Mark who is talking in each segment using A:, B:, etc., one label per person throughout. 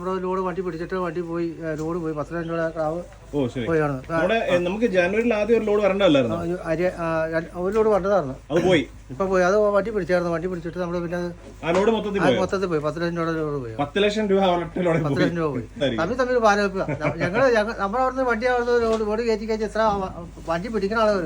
A: നമ്മുടെ ലോഡ് വണ്ടി പിടിച്ചിട്ട് വണ്ടി പോയി ലോഡ് പോയി. പത്ത് ലക്ഷം രൂപ ക്രാവ് പോയാണ്.
B: നമുക്ക് ജനുവരിയിൽ ആദ്യം ഒരു ലോഡ് വരണ്ടല്ലായിരുന്നു
A: ഒരു ലോഡ് വണ്ടതായിരുന്നു
B: അത് പോയി.
A: ഇപ്പൊ പോയി. അത് വണ്ടി പിടിച്ചായിരുന്നു. വണ്ടി പിടിച്ചിട്ട് നമ്മൾ പിന്നെ അത്
B: മൊത്തത്തിൽ
A: ആ
B: പോയി?
A: മൊത്തത്തിൽ പോയി. പത്ത് ലക്ഷം രൂപ പോയി.
B: പത്ത് ലക്ഷം രൂപ
A: പത്ത് ലക്ഷം രൂപ പോയി. തമ്മിൽ തമ്മിൽ പാലവെക്കുക ഞങ്ങൾ ഞങ്ങൾ നമ്മുടെ അവിടുന്ന് വണ്ടി അവിടുന്ന് റോഡ് റോഡ് കയറ്റി കയറ്റി ഇത്ര വണ്ടി പിടിക്കുന്ന ആളുകൾ.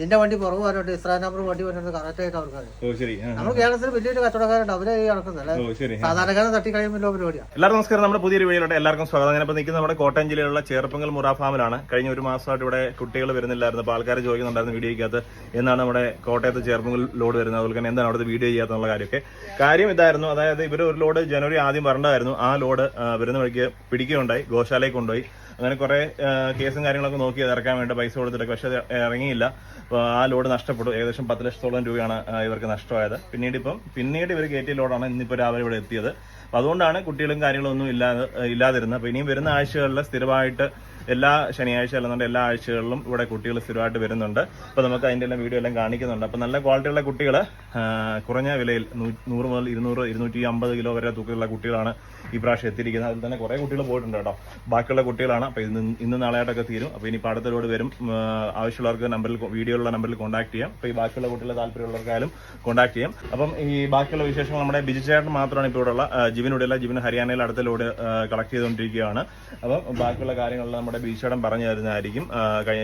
A: നിന്റെ വണ്ടി പുറകു വരട്ടെ ഇത്ര നമ്പർ വണ്ടി വരുന്നത് കറക്റ്റ് ആയിട്ട്
B: ശരി.
A: നമ്മൾ കേരളത്തിൽ വലിയൊരു കച്ചവടക്കാരുണ്ട്. അവരെ നടക്കുന്നില്ല
B: ശരി.
A: സാധാരണക്കാരെ തട്ടി കഴിയുമ്പോൾ പരിപാടിയാണ്
B: എല്ലാവർക്കും നമസ്കാരം. നമ്മുടെ പുതിയൊരു വീഡിയോയിലോട്ട് എല്ലാവർക്കും സ്വാഗതം. ഞാനിപ്പോൾ നിൽക്കുന്നത് നമ്മുടെ കോട്ടയം ജില്ലയിലുള്ള ചേർപ്പങ്കൽ മുറ ഫാമിലാണ്. കഴിഞ്ഞ ഒരു മാസമായിട്ട് ഇവിടെ കുട്ടികൾ വരുന്നില്ലായിരുന്നു. അപ്പോൾ ആൾക്കാർ ചോദിക്കുന്നുണ്ടായിരുന്നു വീഡിയോയ്ക്കകത്ത് എന്നാണ് നമ്മുടെ കോട്ടയത്ത് ചേർപ്പങ്കൽ ലോഡ് വരുന്നത്. അതുപോലെ തന്നെ എന്താണ് അവിടുത്തെ വീഡിയോ ചെയ്യാത്തുള്ള കാര്യമൊക്കെ. കാര്യം ഇതായിരുന്നു. അതായത് ഇവർ ഒരു ലോഡ് ജനുവരി ആദ്യം വരേണ്ടതായിരുന്നു. ആ ലോഡ് വരുന്ന വഴിക്ക് പിടിക്കുകയുണ്ടായി. ഗോശാലയിൽ കൊണ്ടുപോയി. അങ്ങനെ കുറെ കേസും കാര്യങ്ങളൊക്കെ നോക്കി ഇറക്കാൻ വേണ്ടി പൈസ കൊടുത്തിട്ട്. പക്ഷെ ഇറങ്ങിയില്ല. ആ ലോഡ് നഷ്ടപ്പെട്ടു. ഏകദേശം പത്ത് ലക്ഷത്തോളം രൂപയാണ് ഇവർക്ക് നഷ്ടമായത്. പിന്നീട് ഇപ്പം പിന്നീട് ഇവർ കയറ്റിയ ലോഡാണ് ഇന്നിപ്പോൾ രാവിലെ ഇവിടെ എത്തിയത്. അപ്പോൾ അതുകൊണ്ടാണ് കുട്ടികളും കാര്യങ്ങളൊന്നും ഇല്ലാതെ ഇല്ലാതിരുന്നത്. അപ്പോൾ ഇനിയും വരുന്ന ആഴ്ചകളിൽ സ്ഥിരമായിട്ട് എല്ലാ ശനിയാഴ്ച അല്ലെന്നുണ്ട് എല്ലാ ആഴ്ചകളിലും ഇവിടെ കുട്ടികൾ സ്ഥിരമായിട്ട് വരുന്നുണ്ട്. അപ്പോൾ നമുക്ക് അതിന്റെ എല്ലാം വീഡിയോ എല്ലാം കാണിക്കുന്നുണ്ട്. അപ്പോൾ നല്ല ക്വാളിറ്റിയുള്ള കുട്ടികൾ കുറഞ്ഞ വിലയിൽ നൂറ് മുതൽ ഇരുന്നൂറ് ഇരുന്നൂറ്റി അമ്പത് കിലോ വരെ തൂക്കമുള്ള കുട്ടികളാണ് ഈ പ്രാവശ്യം എത്തിയിരിക്കുന്നത്. അതിൽ തന്നെ കുറേ കുട്ടികൾ പോയിട്ടുണ്ട് കേട്ടോ. ബാക്കിയുള്ള കുട്ടികളാണ്. അപ്പോൾ ഇന്ന് ഇന്ന് നാളെയായിട്ടൊക്കെ തീരും. അപ്പോൾ ഇനി അടുത്ത വരും. ആവശ്യമുള്ളവർക്ക് നമ്പറിൽ വീഡിയോയിലുള്ള നമ്പറിൽ കോൺടാക്ട് ചെയ്യാം. അപ്പോൾ ഈ ബാക്കിയുള്ള കുട്ടികളെ താല്പര്യമുള്ളവർക്കായാലും കോൺടാക്ട് ചെയ്യാം. അപ്പം ഈ ബാക്കിയുള്ള വിശേഷങ്ങൾ നമ്മുടെ ബിജു ചേട്ടൻ മാത്രമാണ് ഇപ്പോൾ ഇവിടെയുള്ള. ജീവൻ ഹരിയാനയിൽ അടുത്ത കളക്ട് ചെയ്തുകൊണ്ടിരിക്കുകയാണ്. അപ്പം ബാക്കിയുള്ള കാര്യങ്ങളിൽ നമ്മുടെ ബിജുചേട്ടൻ പറഞ്ഞു തരുന്നതായിരിക്കും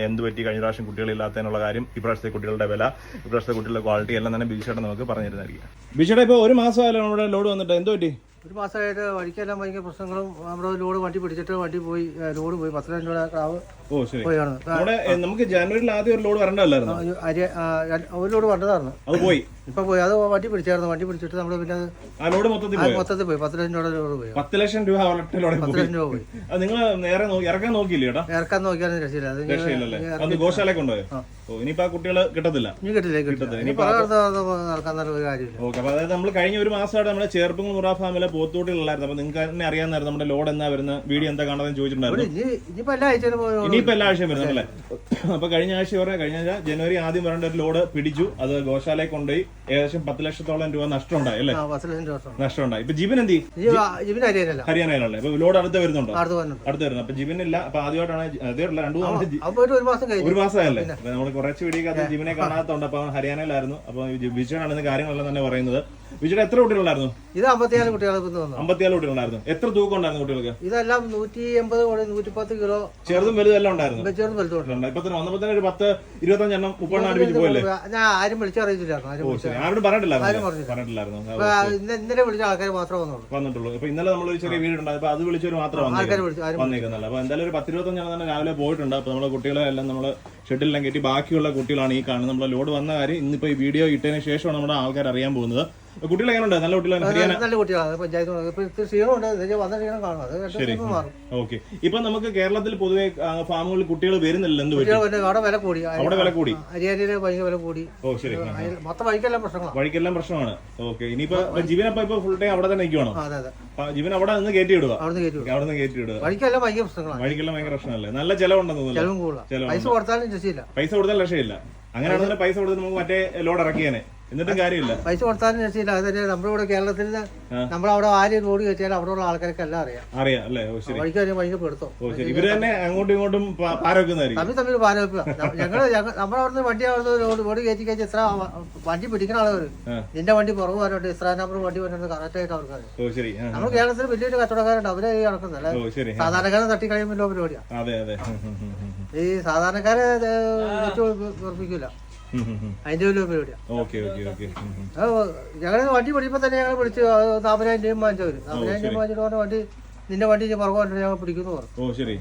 B: എന്ത് പറ്റി? കഴിഞ്ഞ പ്രാവശ്യം കുട്ടികളില്ലാത്തതിനുള്ള കാര്യം ഇപ്രാവശ്യത്തെ കുട്ടികളുടെ വില ഇപ്രാവശ്യത്തെ കുട്ടികളുടെ ക്വാളിറ്റി എല്ലാം തന്നെ ബീച്ചടം നമുക്ക് പറഞ്ഞു തരുന്നതായിരിക്കും ബീച്ചടം ഇപ്പോൾ ഒരു മാസമായാലും നമ്മുടെ ലോഡ് വന്നിട്ട് എന്ത് പറ്റി?
A: ഒരു മാസമായിട്ട് വഴിക്കെല്ലാം ഭയങ്കര പ്രശ്നങ്ങളും നമ്മുടെ ലോഡ് വണ്ടി പിടിച്ചിട്ട് വണ്ടി പോയി ലോഡ് പോയി. പത്ത് ലക്ഷം രൂപ ക്രാവ്
B: ശരി.
A: പോയാണ്.
B: നമുക്ക് ജനുവരിയിൽ ആദ്യം ഒരു ലോഡ് വരണ്ടല്ലായിരുന്നു
A: ഒരു ലോഡ് വരണ്ടതായിരുന്നു.
B: അത് പോയി.
A: ഇപ്പൊ പോയി. അത് വണ്ടി പിടിച്ചായിരുന്നു. വണ്ടി പിടിച്ചിട്ട് നമ്മൾ പിന്നെ
B: മൊത്തത്തിൽ പോയി?
A: പത്ത് ലക്ഷം രൂപ ലോഡ് പോയി.
B: പത്ത് ലക്ഷം രൂപ
A: പത്ത് ലക്ഷം രൂപ പോയി.
B: നിങ്ങൾ നേരെ ഇറക്കാൻ നോക്കിയില്ലേ
A: ഇറക്കാൻ നോക്കിയാലും രക്ഷയില്ല. അത്
B: രക്ഷയില്ലല്ലേ? ഇനിയിപ്പോ ആ കിട്ടത്തില്ല?
A: ഇനി കിട്ടില്ല കിട്ടില്ല ഇനി നടക്കാൻ നല്ല ഒരു കാര്യമില്ല.
B: ഓക്കെ അപ്പൊ അതായത് നമ്മൾ കഴിഞ്ഞ ഒരു മാസമായിട്ട് നമ്മുടെ ചേർപ്പുങ്ങൾ മുറ ഫാമിലെ പോത്തൂട്ടിലുള്ളായിരുന്നു അപ്പൊ നിങ്ങൾക്ക് തന്നെ അറിയാമായിരുന്നു നമ്മുടെ ലോഡ് എന്നാ വരുന്ന വീഡിയോ എന്താ കാണാൻ ചോദിച്ചിട്ടുണ്ടായിരുന്നു.
A: ഇനി ഇനിയിപ്പോ എല്ലാ ആഴ്ചയിലും വരുന്നു
B: ഇനിയിപ്പോ എല്ലാ ആഴ്ചയും അല്ലേ? അപ്പൊ കഴിഞ്ഞ ആഴ്ച വരെ കഴിഞ്ഞ ആഴ്ച ജനുവരി ആദ്യം വരേണ്ട ഒരു ലോഡ് പിടിച്ചു. അത് ഗോശാലയിൽ കൊണ്ടുപോയി ഏകദേശം പത്ത് ലക്ഷത്തോളം രൂപ നഷ്ടമുണ്ടായി അല്ലേ?
A: ആ പത്ത് ലക്ഷം
B: നഷ്ടമുണ്ടായി. ഇപ്പൊ ജീവൻ എന്ത്
A: ജിബിന് അരിയല്ല
B: ഹരിയാനയിലല്ലേ. അപ്പൊ ലോഡ് അടുത്ത് വരുന്നുണ്ടോ?
A: അടുത്ത്
B: വരുന്നു അപ്പൊ ജീവനില്ല ഇല്ല അപ്പൊ ആദ്യമായിട്ടാണ് രണ്ടു മൂന്ന് ജി-
A: അപ്പൊ ഒരു ഒരു മാസം കഴിഞ്ഞു.
B: ഒരു മാസമായല്ലേ അപ്പൊ നമ്മൾ കുറച്ച് വീടിയൊക്കെ ജിമിനെ കാണാത്തതുകൊണ്ട് അപ്പൊ അവൻ ഹരിയാനയിലായിരുന്നു. അപ്പൊ വിജയനാണ് ഇന്ന് കാര്യങ്ങളെല്ലാം തന്നെ പറയുന്നത്. വിജയുടെ എത്ര കുട്ടികളുണ്ടായിരുന്നു?
A: ഇത് അമ്പത്തിയാൽ കുട്ടികൾ
B: അമ്പത്തിയാൽ കുട്ടികളുണ്ടായിരുന്നു. എത്ര തൂക്കം ഉണ്ടായിരുന്നു കുട്ടികൾക്ക്?
A: ഇതെല്ലാം നൂറ്റി എൺപത് കോടി നൂറ്റി പത്ത് കിലോ
B: ചെറുതും വലുതും എല്ലാം ഉണ്ടായിരുന്നു.
A: ചെറുതും വലുതും
B: ഇപ്പൊ തന്നെ വന്നപ്പോ തന്നെ ഒരു പത്ത് ഇരുപത്തഞ്ചെണ്ണം മുപ്പെണ്ണം അടുപ്പിച്ച് പോയല്ലേ?
A: ഞാൻ ആരും വിളിച്ചറിയിച്ചില്ലായിരുന്നു ആരും
B: പറഞ്ഞിട്ടില്ലായിരുന്നു. പറഞ്ഞിട്ടില്ലായിരുന്നു.
A: ഇന്നലെ വിളിച്ച ആൾക്കാർ മാത്രമേ വന്നുള്ളൂ.
B: വന്നിട്ടുള്ളൂ. ഇപ്പൊ ഇന്നലെ നമ്മൾ ഒരു ചെറിയ വീട് ഉണ്ടായി അപ്പൊ അത് വിളിച്ചൊരു മാത്രം വന്നേക്കുന്നല്ല അപ്പൊ എന്തായാലും ഒരു പത്തിരുപത്തഞ്ചെണ്ണം തന്നെ രാവിലെ പോയിട്ടുണ്ട്. അപ്പൊ നമ്മളെ കുട്ടികളെ എല്ലാം നമ്മൾ ഷെഡിലെല്ലാം കയറ്റി ബാക്കിയുള്ള കുട്ടികളാണ് ഈ കാണുന്നത്. നമ്മുടെ ലോഡ് വന്ന കാര്യം ഇന്നിപ്പോൾ ഈ വീഡിയോ ഇട്ടതിന് ശേഷമാണ് നമ്മുടെ ആൾക്കാർ അറിയാൻ പോകുന്നത്. കുട്ടികൾ എങ്ങനെയുണ്ട് നല്ല കുട്ടികളാണ്. ഹരിയാന?
A: നല്ല കുട്ടികളാണ് പഞ്ചായത്ത് ക്ഷീണമുണ്ട് വന്ന ക്ഷീണം മാറും.
B: ഓക്കെ. ഇപ്പൊ നമുക്ക് കേരളത്തിൽ പൊതുവെ ഫാമുകളിൽ കുട്ടികൾ വരുന്നില്ല. എന്ത്
A: അവിടെ വില കൂടി.
B: അവിടെ വില കൂടി?
A: അരിയാരിയിൽ ഭയങ്കര വില കൂടി.
B: ഓ ശരി.
A: മൊത്തം വഴിക്കെല്ലാം പ്രശ്നങ്ങളാണ്
B: വഴിക്കെല്ലാം പ്രശ്നമാണ്. ഓക്കെ. ഇനിയിപ്പോ ജീവനപ്പ ഇപ്പൊ ഫുൾ ടൈം അവിടെ തന്നെ നിൽക്കുവാണോ ജീവൻ അവിടെ നിന്ന് കയറ്റി വിടുക അവിടെ നിന്ന് കയറ്റി വിടുക
A: വഴിക്കെല്ലാം ഭയങ്കര പ്രശ്നങ്ങളാണ്
B: വഴിക്കെല്ലാം ഭയങ്കര പ്രശ്നമല്ലേ? നല്ല ചെലവുണ്ടെന്ന് തോന്നുന്നു.
A: പൈസ കൊടുത്താലും രക്ഷയില്ല.
B: പൈസ കൊടുത്താൽ രക്ഷയില്ല. അങ്ങനെയാണെങ്കിൽ പൈസ കൊടുത്ത് നമുക്ക് മറ്റേ ലോഡ് ഇറക്കിയേനെ. എന്നിട്ടും കാര്യമില്ല.
A: പൈസ കൊടുത്താലും രക്ഷയില്ല അത് തന്നെ നമ്മുടെ ഇവിടെ കേരളത്തിൽ നമ്മളവിടെ ആര് റോഡ് കയറ്റിയാൽ അവിടെ ഉള്ള ആൾക്കാർക്ക് എല്ലാം അറിയാം.
B: അറിയാം അല്ലേ? ഓ ശരി.
A: വഴിക്ക് വരെ ഭയങ്കര പെടുത്തോ.
B: ഓ ശരി. ഇവർ തന്നെ അങ്ങോട്ടും ഇങ്ങോട്ടും പാരവെക്കുന്നതായിരിക്കും.
A: തമ്മിൽ തമ്മിൽ പാരവെക്കുക. ഞങ്ങൾ ഞങ്ങൾ നമ്മുടെ അവിടുന്ന് വണ്ടി അവിടുന്ന് റോഡ് റോഡ് കയറ്റി കയറ്റി ഇത്ര വണ്ടി പിടിക്കുന്ന ആളുകൾ. നിന്റെ വണ്ടി പുറകു വരട്ടെ ഇത്ര നമ്പർ വണ്ടി വരുന്നത് കറക്റ്റ് ആയിട്ട് അവർക്ക് അറിയാം.
B: ഓ ശരി.
A: നമ്മൾ കേരളത്തിൽ വലിയൊരു കച്ചവടക്കാരുണ്ട്. അവരെ ഈ നടക്കുന്നില്ല
B: ഓ ശരി. ആ.
A: സാധാരണക്കാരെ തട്ടി കഴിയുമ്പോൾ പരിപാടിയാണ്. ഈ സാധാരണക്കാരെ വെച്ച് ഉറപ്പിക്കില്ല
B: ഉം, ഉം, ഉം.
A: അതിന്റെ വലിയ പരിപാടിയാണ്
B: ഓക്കെ ഓക്കെ ഓക്കെ. ഉം, ഉം.
A: ഞങ്ങൾ വണ്ടി പിടിക്കുമ്പോൾ തന്നെ ഞങ്ങൾ പിടിച്ചു. നാപ്പതിനായിരം രൂപ വാങ്ങിച്ചവർ നാപ്പതിനായിരം രൂപ വാങ്ങിച്ചിട്ട് പറഞ്ഞ വണ്ടി നിന്റെ വണ്ടി ഇനി പുറകു വന്നിട്ട് ഞങ്ങൾ പിടിക്കുന്നു പറഞ്ഞു.
B: ഓ ശരി.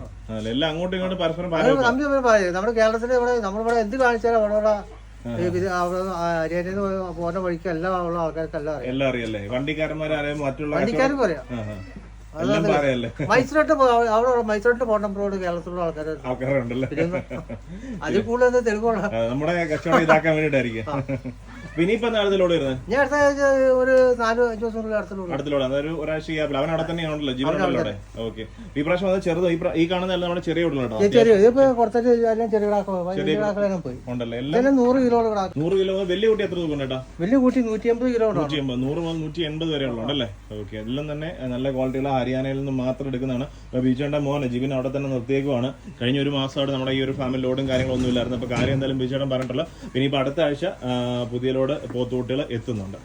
B: എല്ലാം അങ്ങോട്ടും ഇങ്ങോട്ടും പരസ്പരം
A: തമ്മിൽ പറയും നമ്മുടെ കേരളത്തിൽ ഇവിടെ നമ്മളിവിടെ എന്ത് കാണിച്ചാലും അവിടെ ഹരിയാനയിൽ പോകുന്ന വഴിക്ക് എല്ലാം ഉള്ള ആൾക്കാർക്കെല്ലാം അറിയാം.
B: എല്ലാം അറിയല്ലേ വണ്ടിക്കാരന്മാരും മറ്റുള്ള
A: വണ്ടിക്കാരും പറയാം.
B: എല്ലാം പാറയല്ലേ?
A: മൈസൂരോട്ട് അവിടെ മൈസൂരോട്ട് പോകണം നമ്മളോട് കേരളത്തിലുള്ള ആൾക്കാർ
B: ആൾക്കാരുണ്ടല്ലോ?
A: അതിൽ കൂടുതൽ
B: തെലുങ്കാണ് നമ്മുടെ കച്ചവടം ഇതാക്കാൻ വേണ്ടിട്ടായിരിക്കും പിന്നെ ഇപ്പൊ അടുത്ത ലോഡ് വരുന്നത്
A: ഞാൻ അടുത്ത ആഴ്ച ഒരു നാല് അഞ്ച് ദിവസം കൂടി അടുത്തുള്ളൂ
B: അടുത്ത ലോഡ്. അതൊരു ഒരാഴ്ച ഗ്യാപ്പിൽ അവൻ അവിടെ തന്നെയാണല്ലോ ജീവനുണ്ടല്ലോ ഓക്കെ. ഈ പ്രാവശ്യം അത് ചെറുത്. ഈ പ്ര- ഈ കാണുന്നതല്ല നമ്മുടെ ചെറിയ
A: ചെറിയ ഇതിപ്പോ കുറച്ചിട്ട് എല്ലാം ചെറിയ കിടാക്കളോ വലിയ കിടാക്കളെല്ലാം പോയി.
B: ഉണ്ടല്ലോ. എല്ലാം
A: ഇതെല്ലാം നൂറ് കിലോ കിടാക്കും
B: നൂറ് കിലോ വലിയ കുട്ടി എത്ര തൂക്കം കേട്ടാ
A: വലിയ കൂട്ടി നൂറ്റി അമ്പത് കിലോ ഉണ്ടാവും
B: നൂറ്റി എൺപത് നൂറ് മുതൽ നൂറ്റി എൺപത് വരെ ഉള്ളതല്ലേ ഓക്കെ. എല്ലാം തന്നെ നല്ല ക്വാളിറ്റിയുള്ള ഹരിയാനയിൽ നിന്ന് മാത്രം എടുക്കുന്നതാണ്. ബിജുടെ മോനെ ജിബിൻ അവിടെ തന്നെ നിർത്തിയേക്കുവാണ്. കഴിഞ്ഞ ഒരു മാസമായിട്ട് നമ്മുടെ ഈ ഒരു ഫാമിലി ലോഡും കാര്യങ്ങളൊന്നും ഇല്ലായിരുന്നു. അപ്പൊ കാര്യം എന്തായാലും ബിജുടെ പറഞ്ഞിട്ടുള്ള ഇപ്പൊ അടുത്ത ആഴ്ച ആ, പുതിയ ലോഡ് പോത്തുകുട്ടികൾ എത്തുന്നുണ്ട്.